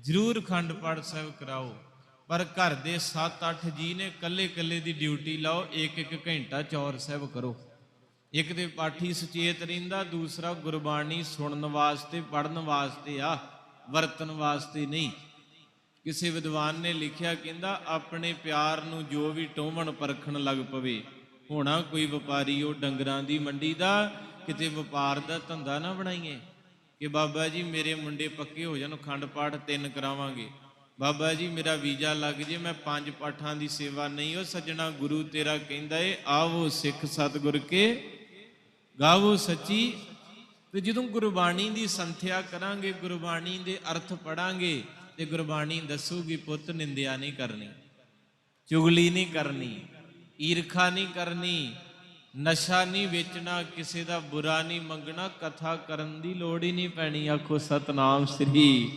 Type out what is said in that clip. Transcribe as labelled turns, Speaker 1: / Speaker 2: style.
Speaker 1: ਜ਼ਰੂਰ ਖੰਡ ਪਾਠ ਸਾਹਿਬ ਕਰਾਓ। ਪਰ ਘਰ ਦੇ 7-8 ਜੀ ਨੇ ਕੱਲੇ-ਕੱਲੇ ਦੀ ਡਿਊਟੀ ਲਾਓ, ਇੱਕ ਇੱਕ ਘੰਟਾ ਚੌਰ ਸਾਹਿਬ ਕਰੋ। ਇੱਕ ਤੇ ਪਾਠੀ ਸੁਚੇਤ ਰਹਿੰਦਾ, ਦੂਸਰਾ ਗੁਰਬਾਣੀ ਸੁਣਨ ਵਾਸਤੇ ਪੜਨ ਵਾਸਤੇ ਆ, ਵਰਤਨ ਵਾਸਤੇ ਨਹੀਂ। ਕਿਸੇ ਵਿਦਵਾਨ ਨੇ ਲਿਖਿਆ, ਕਹਿੰਦਾ, ਆਪਣੇ ਪਿਆਰ ਨੂੰ ਜੋ ਵੀ ਟੋਵਣ ਪਰਖਣ ਲੱਗ ਪਵੇ, ਹੋਣਾ ਕੋਈ ਵਪਾਰੀ ਉਹ ਡੰਗਰਾਂ ਦੀ ਮੰਡੀ ਦਾ, ਕਿਤੇ ਵਪਾਰ ਦਾ ਧੰਦਾ ਨਾ ਬਣਾਈਏ। ਕਿ ਬਾਬਾ ਜੀ ਮੇਰੇ ਮੁੰਡੇ ਪੱਕੇ ਹੋ ਜਾਣ ਖੰਡ ਪਾਠ ਤਿੰਨ ਕਰਾਵਾਂਗੇ। ਬਾਬਾ ਜੀ ਮੇਰਾ ਵੀਜ਼ਾ ਲੱਗ ਜੇ, ਮੈਂ ਪੰਜ ਪਾਠਾਂ ਦੀ ਸੇਵਾ ਨਹੀਂ, ਉਹ ਸੱਜਣਾ ਗੁਰੂ ਤੇਰਾ ਕਹਿੰਦਾ ਏ, ਆਵੋ ਸਿੱਖ ਸਤਿਗੁਰ ਕੇ, ਗਾਵੋ ਸੱਚੀ। ਤੇ ਜਦੋਂ ਗੁਰਬਾਣੀ ਦੀ ਸੰਥਿਆ ਕਰਾਂਗੇ, ਗੁਰਬਾਣੀ ਦੇ ਅਰਥ ਪੜਾਂਗੇ, ਤੇ ਗੁਰਬਾਣੀ ਦੱਸੂਗੀ, ਪੁੱਤ ਨਿੰਦਿਆ ਨਹੀਂ ਕਰਨੀ, ਚੁਗਲੀ ਨਹੀਂ ਕਰਨੀ, ਈਰਖਾ ਨਹੀਂ ਕਰਨੀ ਨਸ਼ਾ ਨਹੀਂ ਵੇਚਣਾ, ਕਿਸੇ ਦਾ ਬੁਰਾ ਨਹੀਂ ਮੰਗਣਾ, ਕਥਾ ਕਰਨ ਦੀ ਲੋੜ ਹੀ ਨਹੀਂ ਪੈਣੀ। ਆਖੋ, ਸਤਨਾਮ ਸ੍ਰੀ